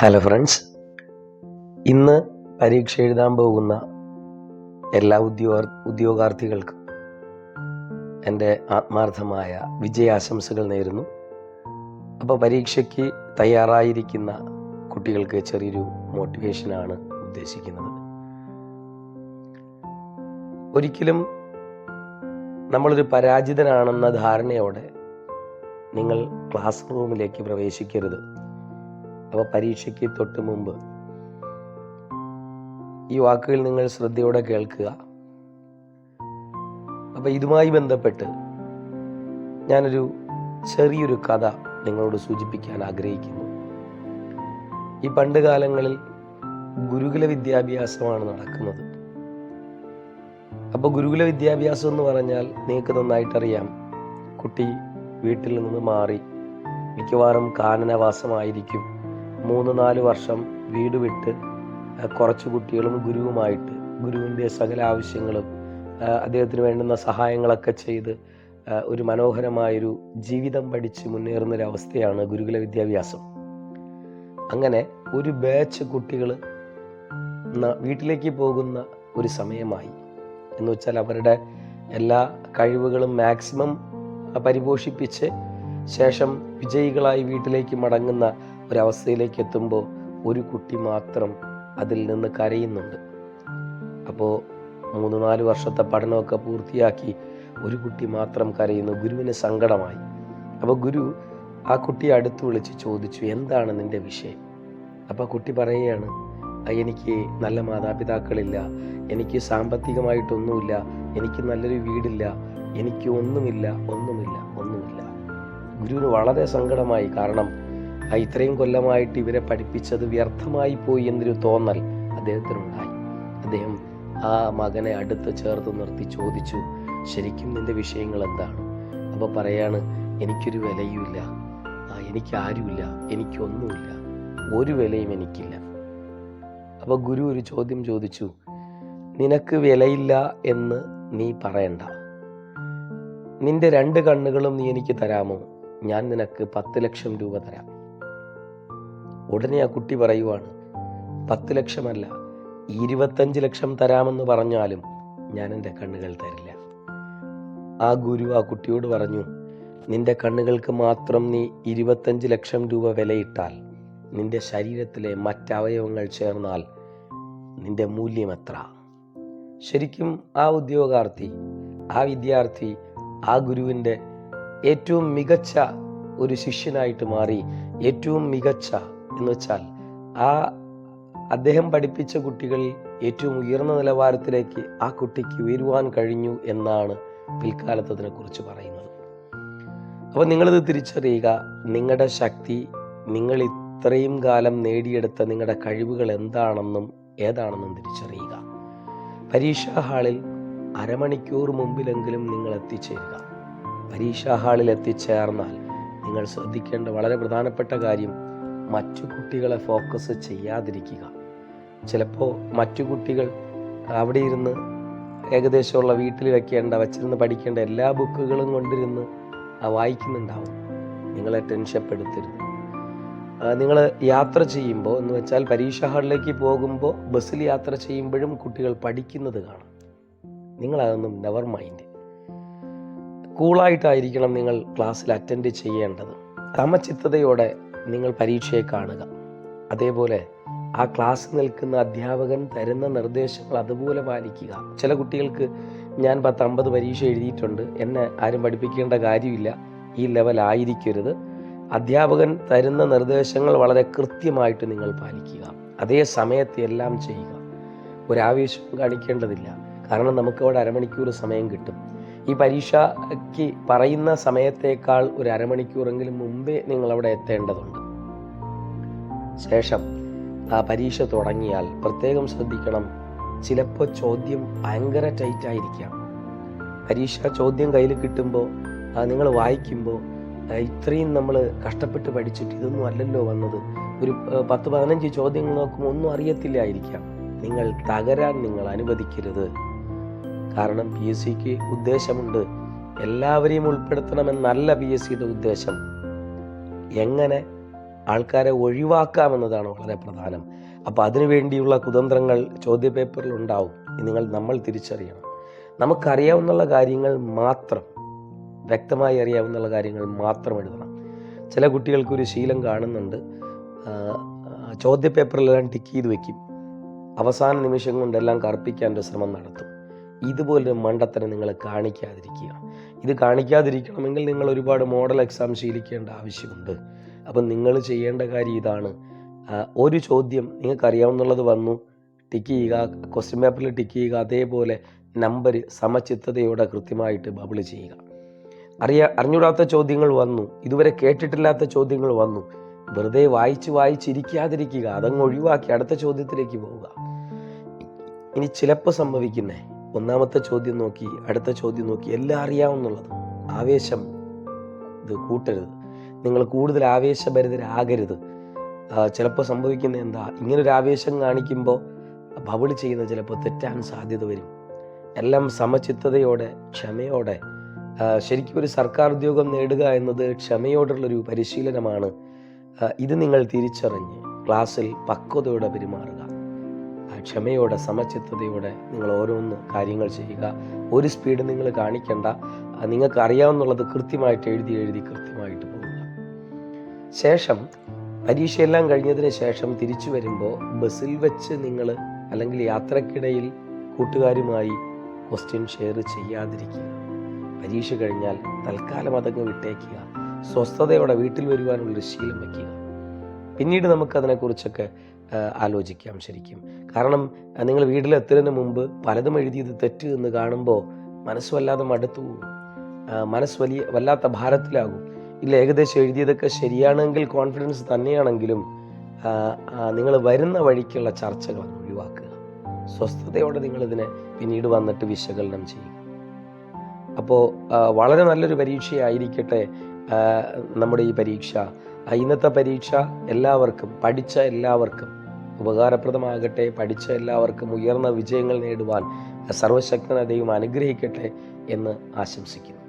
Hello friends ഇന്ന് പരീക്ഷ എഴുതാൻ പോകുന്ന എല്ലാ ഉദ്യോഗ ഉദ്യോഗാർത്ഥികൾക്കും എന്റെ ആത്മാർത്ഥമായ വിജയാശംസകൾ നേരുന്നു. അപ്പോൾ പരീക്ഷയ്ക്ക് തയ്യാറായിരിക്കുന്ന കുട്ടികൾക്ക് ചെറിയൊരു മോട്ടിവേഷനാണ് ഉദ്ദേശിക്കുന്നത്. ഒരിക്കലും നമ്മളൊരു പരാജിതനാണെന്ന ധാരണയോടെ നിങ്ങൾ ക്ലാസ് റൂമിലേക്ക് പ്രവേശിക്കരുത്. അപ്പോൾ പരീക്ഷയ്ക്ക് തൊട്ട് മുമ്പ് ഈ വാക്കുകൾ നിങ്ങൾ ശ്രദ്ധയോടെ കേൾക്കുക. അപ്പോൾ ഇതുമായി ബന്ധപ്പെട്ട് ഞാനൊരു ചെറിയൊരു കഥ നിങ്ങളോട് സൂചിപ്പിക്കാൻ ആഗ്രഹിക്കുന്നു. ഈ പണ്ട് കാലങ്ങളിൽ ഗുരുകുല വിദ്യാഭ്യാസമാണ് നടക്കുന്നത്. അപ്പോൾ ഗുരുകുല വിദ്യാഭ്യാസം എന്ന് പറഞ്ഞാൽ നിങ്ങൾക്ക് നന്നായിട്ടറിയാം. കുട്ടി വീട്ടിൽ നിന്ന് മാറി മിക്കവാറും കാനനവാസമായിരിക്കും. മൂന്ന് നാല് വർഷം വീട് വിട്ട് കുറച്ച് കുട്ടികളും ഗുരുവുമായിട്ട് ഗുരുവിന്റെ സകല ആവശ്യങ്ങളും അദ്ദേഹത്തിന് വേണ്ടുന്ന സഹായങ്ങളൊക്കെ ചെയ്ത് ഒരു മനോഹരമായൊരു ജീവിതം പഠിച്ച് മുന്നേറുന്നൊരവസ്ഥയാണ് ഗുരുകുല വിദ്യാഭ്യാസം. അങ്ങനെ ഒരു ബാച്ച് കുട്ടികൾ വീട്ടിലേക്ക് പോകുന്ന ഒരു സമയമായി. എന്ന് വെച്ചാൽ അവരുടെ എല്ലാ കഴിവുകളും മാക്സിമം പരിപോഷിപ്പിച്ച് ശേഷം വിജയികളായി വീട്ടിലേക്ക് മടങ്ങുന്ന ഒരവസ്ഥയിലേക്ക് എത്തുമ്പോൾ ഒരു കുട്ടി മാത്രം അതിൽ നിന്ന് കരയുന്നുണ്ട്. അപ്പോൾ മൂന്ന് നാല് വർഷത്തെ പഠനമൊക്കെ പൂർത്തിയാക്കി ഒരു കുട്ടി മാത്രം കരയുന്നു. ഗുരുവിന് സങ്കടമായി. അപ്പോൾ ഗുരു ആ കുട്ടിയെ അടുത്ത് വിളിച്ച് ചോദിച്ചു എന്താണ് നിന്റെ വിഷയം? അപ്പോൾ കുട്ടി പറയുകയാണ് എനിക്ക് നല്ല മാതാപിതാക്കളില്ല. എനിക്ക് സാമ്പത്തികമായിട്ടൊന്നുമില്ല. എനിക്ക് നല്ലൊരു വീടില്ല. എനിക്ക് ഒന്നുമില്ല. ഒന്നുമില്ല. ഒന്നുമില്ല. ഗുരുവിന് വളരെ സങ്കടമായി. കാരണം ആ ഇത്രയും കൊല്ലമായിട്ട് ഇവരെ പഠിപ്പിച്ചത് വ്യർത്ഥമായി പോയി എന്നൊരു തോന്നൽ അദ്ദേഹത്തിനുണ്ടായി. അദ്ദേഹം ആ മകനെ അടുത്ത് ചേർത്ത് നിർത്തി ചോദിച്ചു ശരിക്കും നിന്റെ വിഷയങ്ങൾ എന്താണ്? അപ്പോൾ പറയാണ് എനിക്കൊരു വിലയുമില്ല. ആ എനിക്ക് ആരുമില്ല. എനിക്കൊന്നുമില്ല. ഒരു വിലയും എനിക്കില്ല. അപ്പോൾ ഗുരു ഒരു ചോദ്യം ചോദിച്ചു നിനക്ക് വിലയില്ല എന്ന് നീ പറയണ്ട. നിന്റെ രണ്ട് കണ്ണുകളും നീ എനിക്ക് തരാമോ? ഞാൻ നിനക്ക് പത്ത് ലക്ഷം രൂപ തരാം. ഉടനെ ആ കുട്ടി പറയുവാണ് പത്ത് ലക്ഷമല്ല ഇരുപത്തഞ്ച് ലക്ഷം തരാമെന്ന് പറഞ്ഞാലും ഞാൻ എന്റെ കണ്ണുകൾ തരില്ല. ആ ഗുരു ആ കുട്ടിയോട് പറഞ്ഞു നിന്റെ കണ്ണുകൾക്ക് മാത്രം നീ ഇരുപത്തഞ്ച് ലക്ഷം രൂപ വിലയിട്ടാൽ നിന്റെ ശരീരത്തിലെ മറ്റവയവങ്ങൾ ചേർന്നാൽ നിന്റെ മൂല്യം എത്ര? ശരിക്കും ആ ഉദ്യോഗാർത്ഥി ആ വിദ്യാർത്ഥി ആ ഗുരുവിന്റെ ഏറ്റവും മികച്ച ഒരു ശിഷ്യനായിട്ട് മാറി ഏറ്റവും മികച്ച എന്ന് വെച്ചാൽ ആ അദ്ദേഹം പഠിപ്പിച്ച കുട്ടികളിൽ ഏറ്റവും ഉയർന്ന നിലവാരത്തിലേക്ക് ആ കുട്ടിക്ക് ഉയരുവാൻ കഴിഞ്ഞു എന്നാണ് പിൽക്കാലത്ത് കുറിച്ച് പറയുന്നത്. അപ്പോൾ നിങ്ങളിത് തിരിച്ചറിയുക നിങ്ങളുടെ ശക്തി നിങ്ങൾ ഇത്രയും കാലം നേടിയെടുത്ത നിങ്ങളുടെ കഴിവുകൾ എന്താണെന്നും ഏതാണെന്നും തിരിച്ചറിയുക. പരീക്ഷാ ഹാളിൽ അരമണിക്കൂർ മുമ്പിലെങ്കിലും നിങ്ങൾ എത്തിച്ചേരുക. പരീക്ഷാ ഹാളിൽ എത്തിച്ചേർന്നാൽ നിങ്ങൾ ശ്രദ്ധിക്കേണ്ട വളരെ പ്രധാനപ്പെട്ട കാര്യം മറ്റു കുട്ടികളെ ഫോക്കസ് ചെയ്യാതിരിക്കുക. ചിലപ്പോൾ മറ്റു കുട്ടികൾ അവിടെ ഇരുന്ന് ഏകദേശമുള്ള വീട്ടിൽ വെക്കേണ്ട വച്ചിരുന്ന് പഠിക്കേണ്ട എല്ലാ ബുക്കുകളും കൊണ്ടിരുന്ന് വായിക്കുന്നുണ്ടാവും. നിങ്ങളെ ടെൻഷപ്പെടുത്തരുത്. നിങ്ങൾ യാത്ര ചെയ്യുമ്പോൾ എന്ന് വെച്ചാൽ പരീക്ഷ ഹാളിലേക്ക് പോകുമ്പോൾ ബസ്സിൽ യാത്ര ചെയ്യുമ്പോഴും കുട്ടികൾ പഠിക്കുന്നത് കാണാം. നിങ്ങളതൊന്നും നെവർ മൈൻഡ് കൂളായിട്ടായിരിക്കണം നിങ്ങൾ ക്ലാസ്സിൽ അറ്റൻഡ് ചെയ്യേണ്ടത്. സമചിത്തതയോടെ നിങ്ങൾ പരീക്ഷയെ കാണുക. അതേപോലെ ആ ക്ലാസ് നിൽക്കുന്ന അധ്യാപകൻ തരുന്ന നിർദ്ദേശങ്ങൾ അതുപോലെ പാലിക്കുക. ചില കുട്ടികൾക്ക് ഞാൻ പത്ത് അമ്പത് പരീക്ഷ എഴുതിയിട്ടുണ്ട്. എന്നെ ആരും പഠിപ്പിക്കേണ്ട കാര്യമില്ല. ഈ ലെവൽ ആയിരിക്കരുത്. അധ്യാപകൻ തരുന്ന നിർദ്ദേശങ്ങൾ വളരെ കൃത്യമായിട്ട് നിങ്ങൾ പാലിക്കുക. അതേ സമയത്ത് എല്ലാം ചെയ്യുക. ഒരാവേശം കാണിക്കേണ്ടതില്ല. കാരണം നമുക്ക് അവിടെ അരമണിക്കൂർ സമയം കിട്ടും. ഈ പരീക്ഷയ്ക്ക് പറയുന്ന സമയത്തേക്കാൾ ഒരു അരമണിക്കൂറെങ്കിലും മുമ്പേ നിങ്ങൾ അവിടെ എത്തേണ്ടതുണ്ട്. ശേഷം ആ പരീക്ഷ തുടങ്ങിയാൽ പ്രത്യേകം ശ്രദ്ധിക്കണം. ചിലപ്പോൾ ചോദ്യം ഭയങ്കര ടൈറ്റ് ആയിരിക്കാം. പരീക്ഷ ചോദ്യം കയ്യിൽ കിട്ടുമ്പോൾ നിങ്ങൾ വായിക്കുമ്പോൾ ഇത്രയും നമ്മൾ കഷ്ടപ്പെട്ട് പഠിച്ചിട്ട് ഇതൊന്നും അല്ലല്ലോ വന്നത്. ഒരു പത്ത് പതിനഞ്ച് ചോദ്യങ്ങൾ നോക്കുമ്പോൾ ഒന്നും അറിയത്തില്ലായിരിക്കാം. നിങ്ങൾ തകരാൻ നിങ്ങൾ അനുവദിക്കരുത്. കാരണം പി എസ് സിക്ക് ഉദ്ദേശമുണ്ട് എല്ലാവരെയും ഉൾപ്പെടുത്തണമെന്നല്ല പി എസ് സിയുടെ ഉദ്ദേശം. എങ്ങനെ ആൾക്കാരെ ഒഴിവാക്കാമെന്നതാണ് വളരെ പ്രധാനം. അപ്പോൾ അതിനു വേണ്ടിയുള്ള കുതന്ത്രങ്ങൾ ചോദ്യപേപ്പറിൽ ഉണ്ടാവും. നിങ്ങൾ നമ്മൾ തിരിച്ചറിയണം. നമുക്കറിയാവുന്ന കാര്യങ്ങൾ മാത്രം വ്യക്തമായി അറിയാവുന്ന കാര്യങ്ങൾ മാത്രം എഴുതണം. ചില കുട്ടികൾക്കൊരു ശീലം കാണുന്നുണ്ട്. ചോദ്യപേപ്പറിലെല്ലാം ടിക്ക് ചെയ്ത് വെക്കും. അവസാന നിമിഷം കൊണ്ടെല്ലാം കറുപ്പിക്കാൻ ഒരു ശ്രമം നടത്തും. ഇതുപോലൊരു മണ്ടത്തരം നിങ്ങൾ കാണിക്കാതിരിക്കുക. ഇത് കാണിക്കാതിരിക്കണമെങ്കിൽ നിങ്ങൾ ഒരുപാട് മോഡൽ എക്സാം ശീലിക്കേണ്ട ആവശ്യമുണ്ട്. അപ്പം നിങ്ങൾ ചെയ്യേണ്ട കാര്യം ഇതാണ്. ഒരു ചോദ്യം നിങ്ങൾക്ക് അറിയാവുന്നുള്ളത് വന്നു. ടിക്ക് ചെയ്യുക ക്വസ്റ്റ്യൻ പേപ്പറിൽ ടിക്ക് ചെയ്യുക അതേപോലെ നമ്പർ സമചിത്തതയോടെ കൃത്യമായിട്ട് ബബിൾ ചെയ്യുക. അറിയാ അറിഞ്ഞൂടാത്ത ചോദ്യങ്ങൾ വന്നു. ഇതുവരെ കേട്ടിട്ടില്ലാത്ത ചോദ്യങ്ങൾ വന്നു. വെറുതെ വായിച്ച് വായിച്ചിരിക്കാതിരിക്കുക. അതങ്ങ് ഒഴിവാക്കി അടുത്ത ചോദ്യത്തിലേക്ക് പോവുക. ഇനി ചിലപ്പോൾ സംഭവിക്കുന്നേ ഒന്നാമത്തെ ചോദ്യം നോക്കി അടുത്ത ചോദ്യം നോക്കി എല്ലാം അറിയാവുന്നുള്ളത്. ആവേശം ഇത് കൂട്ടരുത്. നിങ്ങൾ കൂടുതൽ ആവേശഭരിതരാകരുത്. ചിലപ്പോൾ സംഭവിക്കുന്ന എന്താ? ഇങ്ങനൊരു ആവേശം കാണിക്കുമ്പോൾ ബബിൾ ചെയ്യുന്ന ചിലപ്പോൾ തെറ്റാൻ സാധ്യത വരും. എല്ലാം സമചിത്തതയോടെ ക്ഷമയോടെ. ശരിക്കും ഒരു സർക്കാർ ഉദ്യോഗം നേടുക എന്നത് ക്ഷമയോടുള്ളൊരു പരിശീലനമാണ്. ഇത് നിങ്ങൾ തിരിച്ചറിഞ്ഞ് ക്ലാസ്സിൽ പക്വതയോടെ പെരുമാറുക. ക്ഷമയോടെ സമചിത്തതയോടെ നിങ്ങൾ ഓരോന്ന് കാര്യങ്ങൾ ചെയ്യുക. ഒരു സ്പീഡ് നിങ്ങൾ കാണിക്കേണ്ട. നിങ്ങൾക്ക് അറിയാവുന്നുള്ളത് കൃത്യമായിട്ട് എഴുതി എഴുതി കൃത്യമായിട്ട് പോവുക. ശേഷം പരീക്ഷയെല്ലാം കഴിഞ്ഞതിന് ശേഷം തിരിച്ചു വരുമ്പോൾ ബസ്സിൽ വെച്ച് നിങ്ങൾ അല്ലെങ്കിൽ യാത്രക്കിടയിൽ കൂട്ടുകാരുമായി ക്വസ്റ്റ്യൻ ഷെയർ ചെയ്യാതിരിക്കുക. പരീക്ഷ കഴിഞ്ഞാൽ തൽക്കാലം അതങ്ങ് വിട്ടേക്കുക. സ്വസ്ഥതയോടെ വീട്ടിൽ വരുവാനുള്ളൊരു ശീലം വയ്ക്കുക. പിന്നീട് നമുക്കതിനെക്കുറിച്ചൊക്കെ ആലോചിക്കാം ശരിക്കും. കാരണം നിങ്ങൾ വീട്ടിലെത്തുന്നതിന് മുമ്പ് പലതും എഴുതിയത് തെറ്റ് എന്ന് കാണുമ്പോൾ മനസ്സ് വല്ലാതെ മടുത്തു മനസ്സ് വലിയ വല്ലാത്ത ഭാരത്തിലാകും. ഇല്ല ഏകദേശം എഴുതിയതൊക്കെ ശരിയാണെങ്കിൽ കോൺഫിഡൻസ് തന്നെയാണെങ്കിലും നിങ്ങൾ വരുന്ന വഴിക്കുള്ള ചർച്ചകൾ ഒഴിവാക്കുക. സ്വസ്ഥതയോടെ നിങ്ങളിതിനെ പിന്നീട് വന്നിട്ട് വിശകലനം ചെയ്യുക. അപ്പോൾ വളരെ നല്ലൊരു പരീക്ഷയായിരിക്കട്ടെ നമ്മുടെ ഈ പരീക്ഷ. ഇന്നത്തെ പരീക്ഷ എല്ലാവർക്കും പഠിച്ച എല്ലാവർക്കും ഉപകാരപ്രദമാകട്ടെ പഠിച്ച എല്ലാവർക്കും ഉയർന്ന വിജയങ്ങൾ നേടുവാൻ സർവശക്തന അനുഗ്രഹിക്കട്ടെ എന്ന് ആശംസിക്കുന്നു.